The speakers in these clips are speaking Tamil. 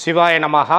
சிவாய நமகா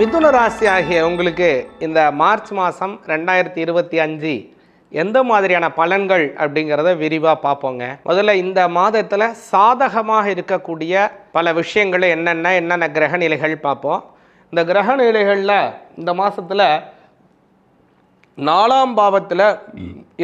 மிதுன ராசி ஆகிய உங்களுக்கு இந்த மார்ச் மாதம் ரெண்டாயிரத்தி இருபத்தி அஞ்சு எந்த மாதிரியான பலன்கள் அப்படிங்கிறத விரிவாக பார்ப்போங்க. முதல்ல இந்த மாதத்தில் சாதகமாக இருக்கக்கூடிய பல விஷயங்கள் என்னென்ன என்னென்ன கிரக நிலைகள் பார்ப்போம். இந்த கிரக நிலைகளில் இந்த மாதத்தில் நாலாம் பாவத்தில்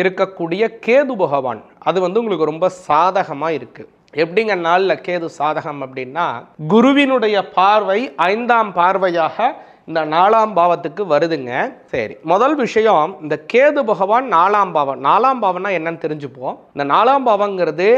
இருக்கக்கூடிய கேது பகவான். அது வந்து உங்களுக்கு ரொம்ப சாதகமாக இருக்குது எப்படிங்க நாளில் கேது சாதகம் அப்படின்னா குருவினுடைய பார்வை ஐந்தாம் பார்வையாக இந்த நாலாம் பாவத்துக்கு வருதுங்க. சரி முதல் விஷயம் இந்த கேது பகவான் நாலாம் பாவம். நாலாம் பாவம்னா என்னன்னு தெரிஞ்சுப்போம். இந்த நாலாம் பாவங்கிறது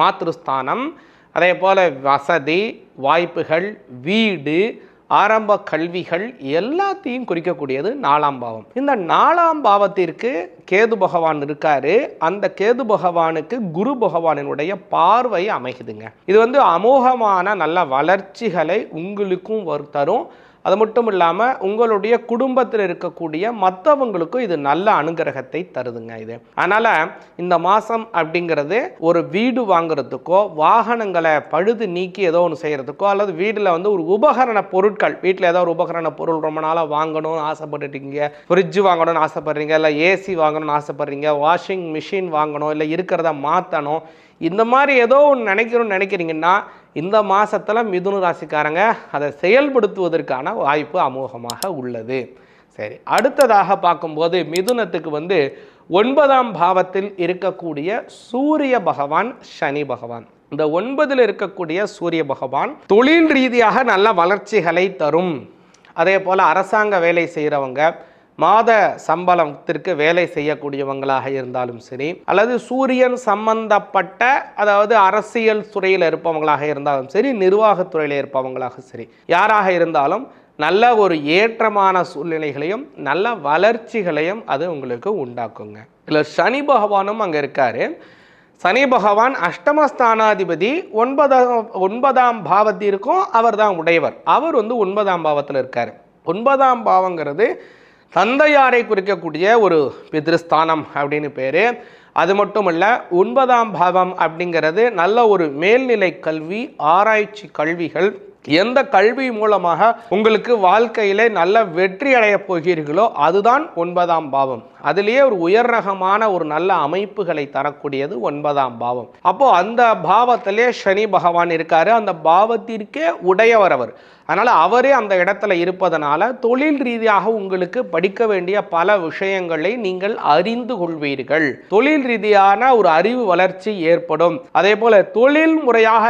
மாத்திருஸ்தானம் அதே போல் வசதி வாய்ப்புகள் வீடு ஆரம்ப கல்விகள் எல்லாத்தையும் குறிக்கக்கூடியது நாலாம் பாவம். இந்த நாலாம் பாவத்திற்கு கேது பகவான் இருக்காரு. அந்த கேது பகவானுக்கு குரு பகவானினுடைய பார்வை அமைகுதுங்க. இது வந்து அமோகமான நல்ல வளர்ச்சிகளை உங்களுக்கும் வரு- தரும். அது மட்டும் இல்லாமல் உங்களுடைய குடும்பத்தில் இருக்கக்கூடிய மற்றவங்களுக்கும் இது நல்ல அனுகிரகத்தை தருதுங்க இது. அதனால் இந்த மாதம் அப்படிங்கிறது ஒரு வீடு வாங்குறதுக்கோ வாகனங்களை பழுது நீக்கி ஏதோ ஒன்று செய்கிறதுக்கோ அல்லது வீட்டில் வந்து ஒரு உபகரண பொருட்கள் வீட்டில் ஏதோ ஒரு உபகரண பொருள் ரொம்ப நாளாக வாங்கணும்னு ஆசைப்பட்டுட்டீங்க ஃப்ரிட்ஜ் வாங்கணும்னு ஆசைப்படுறீங்க இல்லை ஏசி வாங்கணும்னு ஆசைப்படுறீங்க வாஷிங் மிஷின் வாங்கணும் இல்லை இருக்கிறத மாற்றணும் இந்த மாதிரி ஏதோ ஒன்று நினைக்கணும்னு நினைக்கிறீங்கன்னா இந்த மாதத்தில் மிதுன ராசிக்காரங்க அதை செயல்படுத்துவதற்கான வாய்ப்பு அமோகமாக உள்ளது. சரி அடுத்ததாக பார்க்கும்போது மிதுனத்துக்கு வந்து ஒன்பதாம் பாவத்தில் இருக்கக்கூடிய சூரிய பகவான் சனி பகவான். இந்த ஒன்பதில் இருக்கக்கூடிய சூரிய பகவான் தொழில் ரீதியாக நல்ல வளர்ச்சிகளை தரும். அதே போல் அரசாங்க வேலை செய்கிறவங்க மாத சம்பளத்திற்கு வேலை செய்யக்கூடியவங்களாக இருந்தாலும் சரி அல்லது சூரியன் சம்பந்தப்பட்ட அதாவது அரசியல் துறையில் இருப்பவங்களாக இருந்தாலும் சரி நிர்வாகத்துறையில் இருப்பவங்களாக சரி யாராக இருந்தாலும் நல்ல ஒரு ஏற்றமான சூழ்நிலைகளையும் நல்ல வளர்ச்சிகளையும் அது உங்களுக்கு உண்டாக்குங்க. இதில் சனி பகவானும் அங்கே இருக்காரு. சனி பகவான் அஷ்டமஸ்தானாதிபதி ஒன்பதாம் ஒன்பதாம் பாவத்திற்கும் அவர் தான் உடையவர். அவர் வந்து ஒன்பதாம் பாவத்தில் இருக்கார். ஒன்பதாம் பாவங்கிறது தந்தையாரை குறிக்கக்கூடிய ஒரு பிதிருஸ்தானம் அப்படின்னு பேர். அது மட்டும் இல்லை ஒன்பதாம் பாவம் அப்படிங்கிறது நல்ல ஒரு மேல்நிலை கல்வி ஆராய்ச்சி கல்விகள். எந்த கல்வி மூலமாக உங்களுக்கு வாழ்க்கையிலே நல்ல வெற்றி அடையப் போகிறீர்களோ அதுதான் ஒன்பதாம் பாவம். அதிலேயே ஒரு உயர் ரகமான ஒரு நல்ல அமைப்புகளை தரக்கூடியது ஒன்பதாம் பாவம். அப்போ அந்த பாவத்திலே சனி பகவான் இருக்காரு. அந்த பாவத்திற்கே உடையவர் அவர். அதனால் அவரே அந்த இடத்துல இருப்பதனால தொழில் ரீதியாக உங்களுக்கு படிக்க வேண்டிய பல விஷயங்களை நீங்கள் அறிந்து கொள்வீர்கள். தொழில் ரீதியான ஒரு அறிவு வளர்ச்சி ஏற்படும். அதே போல தொழில் முறையாக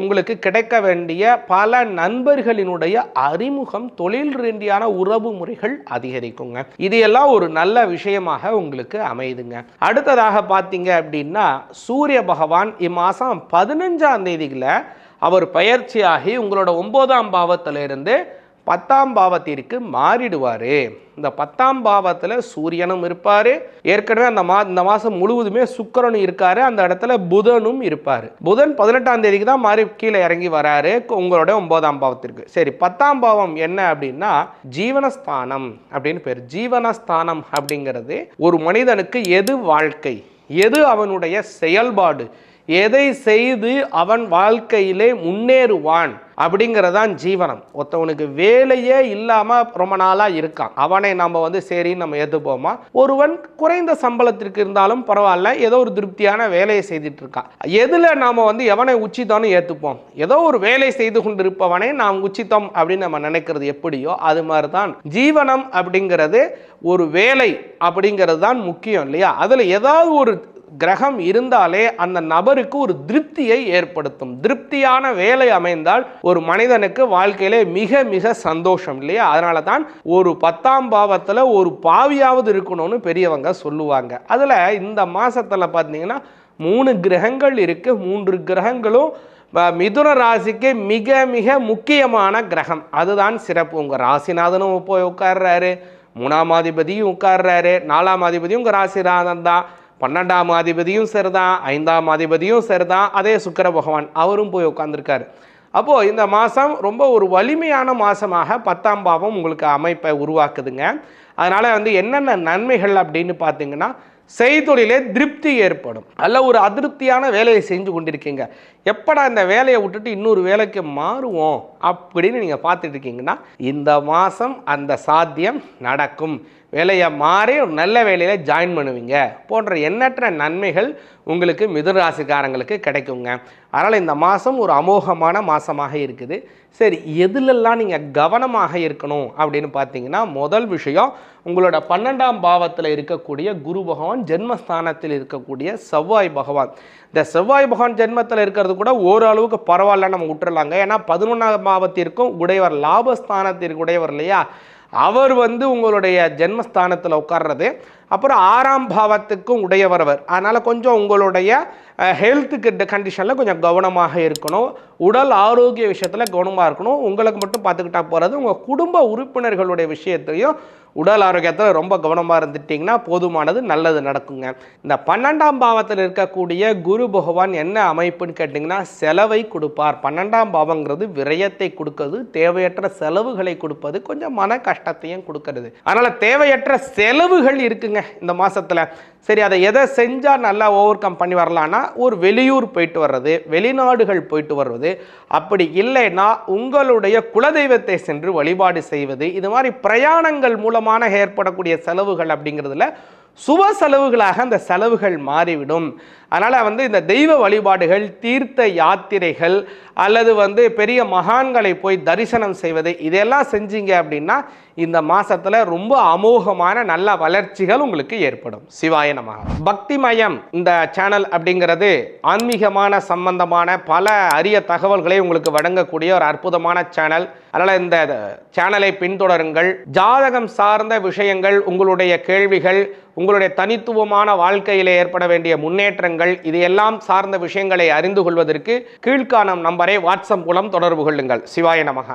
உங்களுக்கு கிடைக்க வேண்டிய பல நண்பர்களினுடைய அறிமுகம் தொழில் ரீதியான உறவு முறைகள் அதிகரிக்குங்க. இது எல்லாம் ஒரு நல்ல விஷயமாக உங்களுக்கு அமையுதுங்க அடுத்ததாக பார்த்தீங்க அப்படின்னா சூரிய பகவான் இம்மாசம் பதினஞ்சாம் தேதியில் அவர் பயிற்சியாகி உங்களோட ஒன்பதாம் பாவத்திலிருந்து பத்தாம் பாவத்திற்கு மாறிடுவார். இந்த பத்தாம் பாவத்தில் சூரியனும் இருப்பார். ஏற்கனவே அந்த மா இந்த மாதம் முழுவதுமே சுக்கிரனும் இருக்கார். அந்த இடத்துல புதனும் இருப்பார். புதன் பதினெட்டாம் தேதிக்கு தான் மாறி கீழே இறங்கி வராரு. உங்களோட ஒன்பதாம் பாவத்திற்கு. சரி பத்தாம் பாவம் என்ன அப்படின்னா ஜீவனஸ்தானம் அப்படின்னு பேர். ஜீவனஸ்தானம் அப்படிங்கிறது ஒரு மனிதனுக்கு எது வாழ்க்கை? எது அவனுடைய செயல்பாடு? எதை செய்து அவன் வாழ்க்கையிலே முன்னேறுவான் அப்படிங்கிறதான் ஜீவனம். ஒருத்தவனுக்கு வேலையே இல்லாமல் ரொம்ப நாளாக இருக்கான். அவனை நம்ம வந்து சரின்னு நம்ம ஏற்றுப்போமா ஒருவன் குறைந்த சம்பளத்திற்கு இருந்தாலும் பரவாயில்ல ஏதோ ஒரு திருப்தியான வேலையை செய்துட்டு இருக்கான். எதில் நாம் வந்து எவனை உச்சிதம்னு ஏற்றுப்போம் ஏதோ ஒரு வேலை செய்து கொண்டிருப்பவனை நாம் உச்சித்தம் அப்படின்னு நம்ம நினைக்கிறது எப்படியோ அது மாதிரி தான் ஜீவனம் அப்படிங்கிறது ஒரு வேலை அப்படிங்கிறது தான் முக்கியம் இல்லையா? அதில் ஏதாவது ஒரு கிரகம் இருந்தாலே அந்த நபருக்கு ஒரு திருப்தியை ஏற்படுத்தும். திருப்தியான வேலை அமைந்தால் ஒரு மனிதனுக்கு வாழ்க்கையிலே மிக மிக சந்தோஷம் இல்லையா? அதனால தான் ஒரு பத்தாம் பாவத்தில் ஒரு பாவியாவது இருக்கணும்னு பெரியவங்க சொல்லுவாங்க. அதில் இந்த மாதத்தில் பார்த்தீங்கன்னா மூணு கிரகங்கள் இருக்கு. மூன்று கிரகங்களும் மிதுன ராசிக்கு மிக மிக முக்கியமான கிரகம். அதுதான் சிறப்பு. உங்கள் ராசிநாதனும் போய் உட்கார்றாரு. மூணாம் அதிபதியும் உட்கார்றாரு. நாலாம் அதிபதியும் உங்கள் ராசிநாதன் தான். பன்னெண்டாம் அதிபதியும் சரிதான் ஐந்தாம் அதிபதியும் சரிதான். அதே சுக்கர பகவான் அவரும் போய் உட்காந்துருக்காரு அப்போது இந்த மாதம் ரொம்ப ஒரு வலிமையான மாதமாக பத்தாம் பாவம் உங்களுக்கு அமைப்பை உருவாக்குதுங்க. அதனால் வந்து என்னென்ன நன்மைகள் அப்படின்னு பார்த்தீங்கன்னா செய்தொழிலே திருப்தி ஏற்படும். அல்ல ஒரு அதிருப்தியான வேலையை செஞ்சு கொண்டிருக்கீங்க. எப்படா இந்த வேலையை விட்டுட்டு இன்னொரு வேலைக்கு மாறுவோம் அப்படின்னு நீங்கள் பார்த்துட்டு இருக்கீங்கன்னா இந்த மாதம் அந்த சாத்தியம் நடக்கும். வேலையை மாறி ஒரு நல்ல வேலையில் ஜாயின் பண்ணுவீங்க. போன்ற எண்ணற்ற நன்மைகள் உங்களுக்கு மிதுராசிக்காரங்களுக்கு கிடைக்குங்க. அதனால் இந்த மாதம் ஒரு அமோகமான மாதமாக இருக்குது. சரி எதுலெல்லாம் நீங்கள் கவனமாக இருக்கணும் அப்படின்னு பார்த்தீங்கன்னா முதல் விஷயம் உங்களோட பன்னெண்டாம் பாவத்தில் இருக்கக்கூடிய குரு பகவான் ஜென்மஸ்தானத்தில் இருக்கக்கூடிய செவ்வாய் பகவான். இந்த செவ்வாய் பகவான் ஜென்மத்தில் இருக்கிறது கூட ஓரளவுக்கு பரவாயில்ல நம்ம விட்டுறலாங்க. ஏன்னா பதினொன்றாம் பாவத்திற்கும் உடையவர் லாபஸ்தானத்திற்கு உடையவர் இல்லையா? அவர் வந்து உங்களுடைய ஜென்மஸ்தானத்தில் உட்கார்றது. அப்புறம் ஆறாம் பாவத்துக்கும் உடையவர் அவர். அதனால் கொஞ்சம் உங்களுடைய ஹெல்த்துக்கு கண்டிஷனில் கொஞ்சம் கவனமாக இருக்கணும். உடல் ஆரோக்கிய விஷயத்தில் கவனமாக இருக்கணும். உங்களுக்கு மட்டும் பார்த்துக்கிட்டா போகிறது உங்கள் குடும்ப உறுப்பினர்களுடைய விஷயத்தையும் உடல் ஆரோக்கியத்தில் ரொம்ப கவனமாக இருந்துட்டிங்கன்னா போதுமானது நல்லது நடக்குங்க. இந்த பன்னெண்டாம் பாவத்தில் இருக்கக்கூடிய குரு பகவான் என்ன அமைப்புன்னு கேட்டிங்கன்னா செலவை கொடுப்பார். பன்னெண்டாம் பாவங்கிறது விரயத்தை கொடுக்கிறது தேவையற்ற செலவுகளை கொடுப்பது கொஞ்சம் மன கஷ்டத்தையும் கொடுக்கறது. அதனால் தேவையற்ற செலவுகள் இருக்குங்க. இந்த மாசத்துல. சரி அதை எதை செஞ்சால் நல்லா ஓவர் கம் பண்ணி வரலான்னா ஒரு வெளியூர் போயிட்டு வர்றது வெளிநாடுகள் போயிட்டு வர்றது. அப்படி இல்லைன்னா உங்களுடைய குலதெய்வத்தை சென்று வழிபாடு செய்வது. இது மாதிரி பிரயாணங்கள் மூலமான ஏற்படக்கூடிய செலவுகள் அப்படிங்கிறதுல சுப செலவுகளாக அந்த செலவுகள் மாறிவிடும். அதனால் வந்து இந்த தெய்வ வழிபாடுகள் தீர்த்த யாத்திரைகள் அல்லது வந்து பெரிய மகான்களை போய் தரிசனம் செய்வது இதெல்லாம் செஞ்சீங்க அப்படின்னா இந்த மாதத்தில் ரொம்ப அமோகமான நல்ல வளர்ச்சிகள் உங்களுக்கு ஏற்படும். சிவாய நமக பக்திமயம் இந்த சேனல் அப்படிங்கிறது ஆன்மீகமான சம்பந்தமான பல அரிய தகவல்களை உங்களுக்கு வழங்கக்கூடிய ஒரு அற்புதமான சேனல் அதனால் இந்த சேனலை பின்தொடருங்கள். ஜாதகம் சார்ந்த விஷயங்கள் உங்களுடைய கேள்விகள் உங்களுடைய தனித்துவமான வாழ்க்கையில் ஏற்பட வேண்டிய முன்னேற்றங்கள் இது எல்லாம் சார்ந்த விஷயங்களை அறிந்து கொள்வதற்கு கீழ்காணும் நம்பரை வாட்ஸ்அப் மூலம் தொடர்பு கொள்ளுங்கள். சிவாய நமகா.